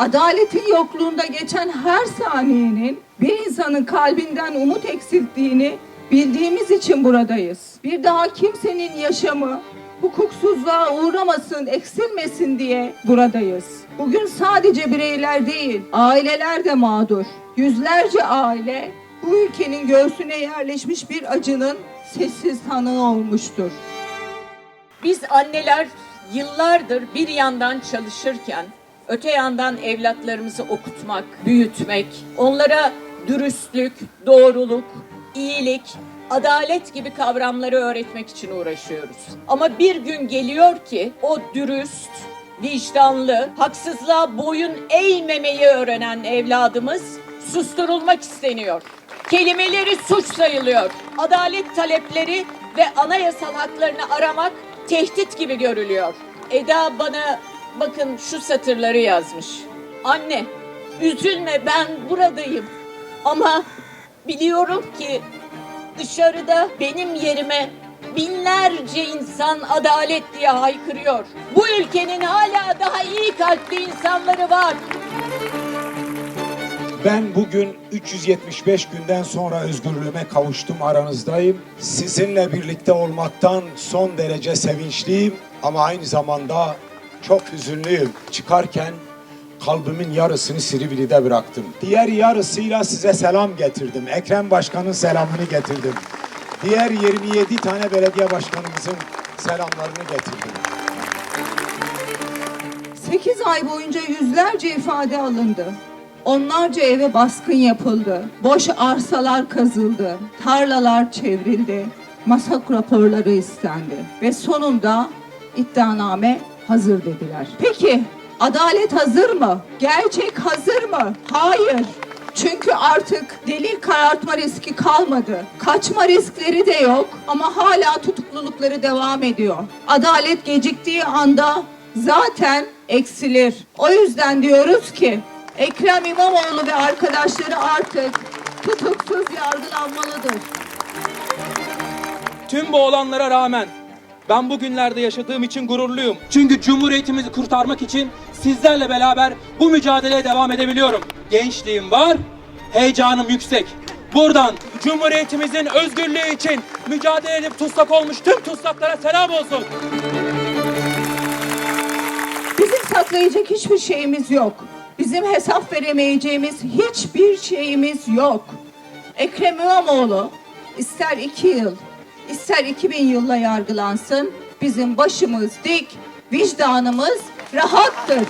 Adaletin yokluğunda geçen her saniyenin bir insanın kalbinden umut eksilttiğini bildiğimiz için buradayız. Bir daha kimsenin yaşamı hukuksuzluğa uğramasın, eksilmesin diye buradayız. Bugün sadece bireyler değil, aileler de mağdur. Yüzlerce aile bu ülkenin göğsüne yerleşmiş bir acının sessiz tanığı olmuştur. Biz anneler yıllardır bir yandan çalışırken öte yandan evlatlarımızı okutmak, büyütmek, onlara dürüstlük, doğruluk, iyilik, adalet gibi kavramları öğretmek için uğraşıyoruz. Ama bir gün geliyor ki o dürüst, vicdanlı, haksızlığa boyun eğmemeyi öğrenen evladımız susturulmak isteniyor. Kelimeleri suç sayılıyor. Adalet talepleri ve anayasal haklarını aramak tehdit gibi görülüyor. Eda bana bakın şu satırları yazmış. Anne, üzülme ben buradayım. Ama biliyorum ki dışarıda benim yerime binlerce insan adalet diye haykırıyor. Bu ülkenin hala daha iyi kalpli insanları var. Ben bugün 375 günden sonra özgürlüğüme kavuştum aranızdayım. Sizinle birlikte olmaktan son derece sevinçliyim ama aynı zamanda çok hüzünlüyüm. Çıkarken kalbimin yarısını Silivri'de bıraktım. Diğer yarısıyla size selam getirdim. Ekrem Başkan'ın selamını getirdim. Diğer 27 tane belediye başkanımızın selamlarını getirdim. 8 ay boyunca yüzlerce ifade alındı. Onlarca eve baskın yapıldı. Boş arsalar kazıldı. Tarlalar çevrildi. Masak raporları istendi. Ve sonunda iddianame hazır dediler. Peki adalet hazır mı? Gerçek hazır mı? Hayır. Çünkü artık delil karartma riski kalmadı. Kaçma riskleri de yok ama hala tutuklulukları devam ediyor. Adalet geciktiği anda zaten eksilir. O yüzden diyoruz ki Ekrem İmamoğlu ve arkadaşları artık tutuksuz yargılanmalıdır. Tüm bu olanlara rağmen ben bugünlerde yaşadığım için gururluyum. Çünkü cumhuriyetimizi kurtarmak için sizlerle beraber bu mücadeleye devam edebiliyorum. Gençliğim var, heyecanım yüksek. Buradan cumhuriyetimizin özgürlüğü için mücadele edip tutsak olmuş tüm tutsaklara selam olsun. Bizim saklayacak hiçbir şeyimiz yok. Bizim hesap veremeyeceğimiz hiçbir şeyimiz yok. Ekrem İmamoğlu ister iki yıl, ister 2000 yılla yargılansın. Bizim başımız dik, vicdanımız rahattır.